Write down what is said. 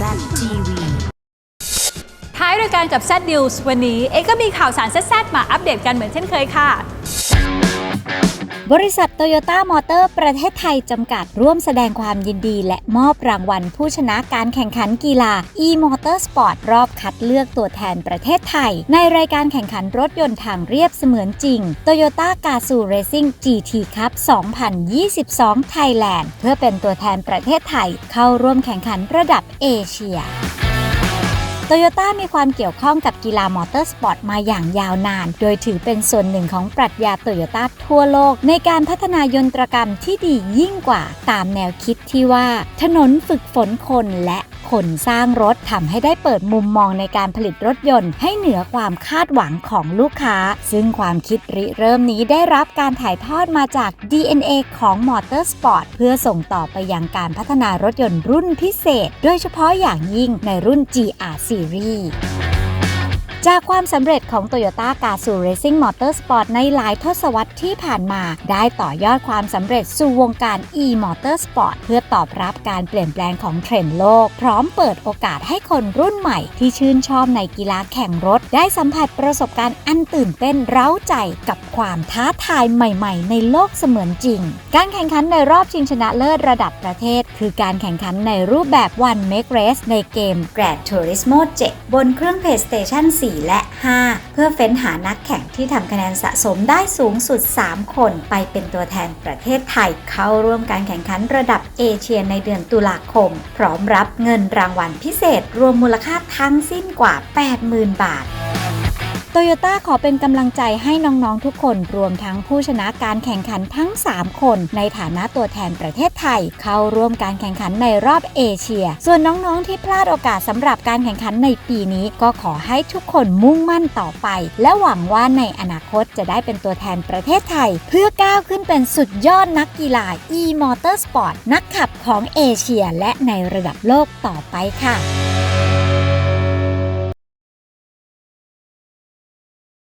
ZTV ท้ายรายการกับ Z News วันนี้ เอก็มีข่าวสารแซ่บๆมาอัปเดตกันเหมือนเช่นเคยค่ะ บริษัทโตโยต้ามอเตอร์ประเทศไทยจำกัดร่วมแสดงความยินดี และมอบรางวัลผู้ชนะการแข่งขันกีฬา e-motorsport รอบคัดเลือกตัวแทนประเทศไทย ในรายการแข่งขันรถยนต์ทางเรียบเสมือนจริง Toyota g a z o o Racing GT Cup 2022 Thailand เพื่อเป็นตัวแทนประเทศไทยเข้าร่วมแข่งขันระดับเอเชีย โตโยต้ามีความเกี่ยวข้องกับกีฬามอเตอร์สปอร์ตมาอย่างยาวนาน โดยถือเป็นส่วนหนึ่งของปรัชญาโตโยต้าทั่วโลก ในการพัฒนายนตรกรรมที่ดียิ่งกว่าตามแนวคิดที่ว่า ถนนฝึกฝนคนและ คนสร้างรถทำให้ได้เปิดมุมมองในการผลิตรถยนต์ ให้เหนือความคาดหวังของลูกค้า ซึ่งความคิดริเริ่มนี้ได้รับการถ่ายทอดมาจาก DNA ของมอเตอร์สปอร์ตเพื่อส่งต่อไปยังการพัฒนารถยนต์รุ่นพิเศษ โดยเฉพาะอย่างยิ่งในรุ่น GR Series จากความสำเร็จของ Toyota g a z o o Racing Motorsport ในหลายทศวรรษที่ผ่านมา ได้ต่อยอดความสำเร็จสู่วงการ e-motorsport เพื่อตอบรับการเปลี่ยนแปลงของเทรนด์โลก พร้อมเปิดโอกาสให้คนรุ่นใหม่ที่ชื่นชอบในกีฬาแข่งรถ ได้สัมผัสประสบการณ์อันตื่นเต้นเร้าใจกับความท้าทายใหม่ๆ ในโลกเสมือนจริง การแข่งขันในรอบชิงชนะเลิศระดับประเทศ คือการแข่งขันในรูปแบบ One Make Race ในเกม Gran Turismo 7 บนเครื่อง PlayStation 4 4 และ 5 เพื่อเฟ้นหานักแข่งที่ทำคะแนนสะสมได้สูงสุด 3 คนไปเป็นตัวแทนประเทศไทย เข้าร่วมการแข่งขันระดับเอเชียในเดือนตุลาคม พร้อมรับเงินรางวัลพิเศษรวมมูลค่าทั้งสิ้นกว่า 80,000 บาท โตโยต้าขอเป็นกำลังใจให้น้องๆทุกคนรวมทั้งผู้ชนะการแข่งขันทั้ง 3 คน ในฐานะตัวแทนประเทศไทย เข้าร่วมการแข่งขันในรอบเอเชีย ส่วนน้องๆที่พลาดโอกาสสำหรับการแข่งขันในปีนี้ก็ขอให้ทุกคนมุ่งมั่นต่อไป และหวังว่าในอนาคตจะได้เป็นตัวแทนประเทศไทย เพื่อก้าวขึ้นเป็นสุดยอดนักกีฬา e-motorsport นักขับของเอเชียและในระดับโลกต่อไปค่ะ